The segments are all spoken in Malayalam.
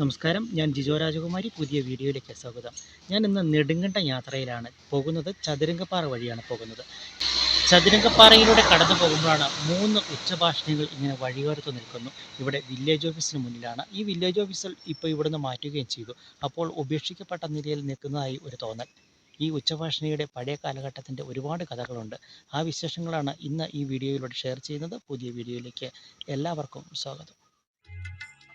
നമസ്കാരം. ഞാൻ ജിജോ രാജകുമാരി. പുതിയ വീഡിയോയിലേക്ക് സ്വാഗതം. ഞാൻ ഇന്ന് നെടുങ്കണ്ട യാത്രയിലാണ് പോകുന്നത്. ചതുരംഗപ്പാറ വഴിയാണ് പോകുന്നത്. ചതുരംഗപ്പാറയിലൂടെ കടന്നു പോകുമ്പോഴാണ് മൂന്ന് ഉച്ചഭാഷണികൾ ഇങ്ങനെ വഴിയോരത്ത് നിൽക്കുന്നു. ഇവിടെ വില്ലേജ് ഓഫീസിന് മുന്നിലാണ്. ഈ വില്ലേജ് ഓഫീസിൽ ഇപ്പോൾ ഇവിടുന്ന് മാറ്റുകയും ചെയ്തു. അപ്പോൾ ഉപേക്ഷിക്കപ്പെട്ട നിലയിൽ നിൽക്കുന്നതായി ഒരു തോന്നൽ. ഈ ഉച്ചഭാഷണിയുടെ പഴയ കാലഘട്ടത്തിന്റെ ഒരുപാട് കഥകളുണ്ട്. ആ വിശേഷങ്ങളാണ് ഇന്ന് ഈ വീഡിയോയിലൂടെ ഷെയർ ചെയ്യുന്നത്. പുതിയ വീഡിയോയിലേക്ക് എല്ലാവർക്കും സ്വാഗതം.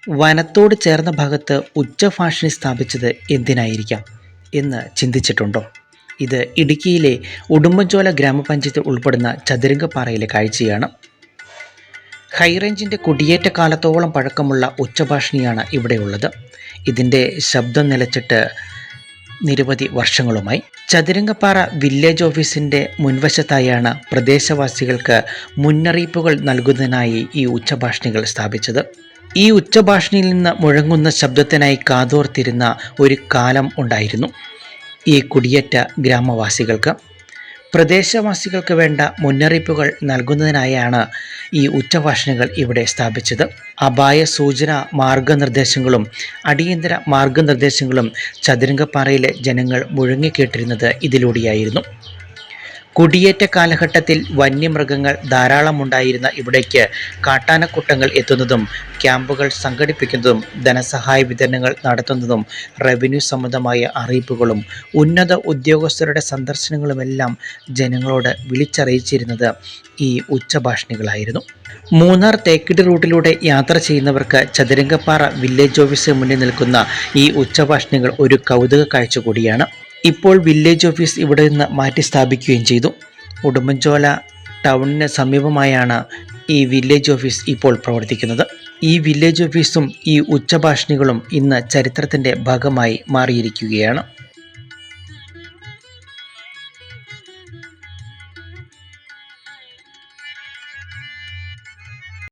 വനത്തോട് ചേർന്ന ഭാഗത്ത് ഉച്ചഭാഷിണി സ്ഥാപിച്ചത് എന്തിനായിരിക്കാം എന്ന് ചിന്തിച്ചിട്ടുണ്ടോ? ഇത് ഇടുക്കിയിലെ ഉടുമ്പൻചോല ഗ്രാമപഞ്ചായത്ത് ഉൾപ്പെടുന്ന ചതുരംഗപ്പാറയിലെ കാഴ്ചയാണ്. ഹൈറേഞ്ചിന്റെ കുടിയേറ്റ കാലത്തോളം പഴക്കമുള്ള ഉച്ചഭാഷിണിയാണ് ഇവിടെയുള്ളത്. ഇതിന്റെ ശബ്ദം നിലച്ചിട്ട് നിരവധി വർഷങ്ങളുമായി. ചതുരംഗപ്പാറ വില്ലേജ് ഓഫീസിന്റെ മുൻവശത്തായാണ് പ്രദേശവാസികൾക്ക് മുന്നറിയിപ്പുകൾ നൽകുന്നതിനായി ഈ ഉച്ചഭാഷിണികൾ സ്ഥാപിച്ചത്. ഈ ഉച്ചഭാഷണിയിൽ നിന്ന് മുഴങ്ങുന്ന ശബ്ദത്തിനായി കാതോർത്തിരുന്ന ഒരു കാലം ഉണ്ടായിരുന്നു. ഈ കുടിയേറ്റ ഗ്രാമവാസികൾക്ക് പ്രദേശവാസികൾക്ക് വേണ്ട മുന്നറിയിപ്പുകൾ നൽകുന്നതിനായാണ് ഈ ഉച്ചഭാഷണികൾ ഇവിടെ സ്ഥാപിച്ചത്. അപായ സൂചന മാർഗനിർദ്ദേശങ്ങളും അടിയന്തര മാർഗനിർദ്ദേശങ്ങളും ചതുരംഗപ്പാറയിലെ ജനങ്ങൾ മുഴങ്ങിക്കേട്ടിരുന്നത് ഇതിലൂടെയായിരുന്നു. കുടിയേറ്റ കാലഘട്ടത്തിൽ വന്യമൃഗങ്ങൾ ധാരാളമുണ്ടായിരുന്ന ഇവിടേക്ക് കാട്ടാനക്കൂട്ടങ്ങൾ എത്തുന്നതും ക്യാമ്പുകൾ സംഘടിപ്പിക്കുന്നതും ധനസഹായ വിതരണങ്ങൾ നടത്തുന്നതും റവന്യൂ സംബന്ധമായ അറിയിപ്പുകളും ഉന്നത ഉദ്യോഗസ്ഥരുടെ സന്ദർശനങ്ങളുമെല്ലാം ജനങ്ങളോട് വിളിച്ചറിയിച്ചിരുന്നത് ഈ ഉച്ചഭാഷണികളായിരുന്നു. മൂന്നാർ തേക്കിടി റൂട്ടിലൂടെ യാത്ര ചെയ്യുന്നവർക്ക് ചതുരംഗപ്പാറ വില്ലേജ് ഓഫീസിന് മുന്നിൽ നിൽക്കുന്ന ഈ ഉച്ചഭാഷണികൾ ഒരു കൗതുക കാഴ്ച കൂടിയാണ്. ഇപ്പോൾ വില്ലേജ് ഓഫീസ് ഇവിടെ നിന്ന് മാറ്റി സ്ഥാപിക്കുകയും ചെയ്തു. ഉടുമ്പൻചോല ടൗണിന് സമീപമായാണ് ഈ വില്ലേജ് ഓഫീസ് ഇപ്പോൾ പ്രവർത്തിക്കുന്നത്. ഈ വില്ലേജ് ഓഫീസും ഈ ഉച്ചഭാഷണികളും ഇന്ന് ചരിത്രത്തിന്റെ ഭാഗമായി മാറിയിരിക്കുകയാണ്.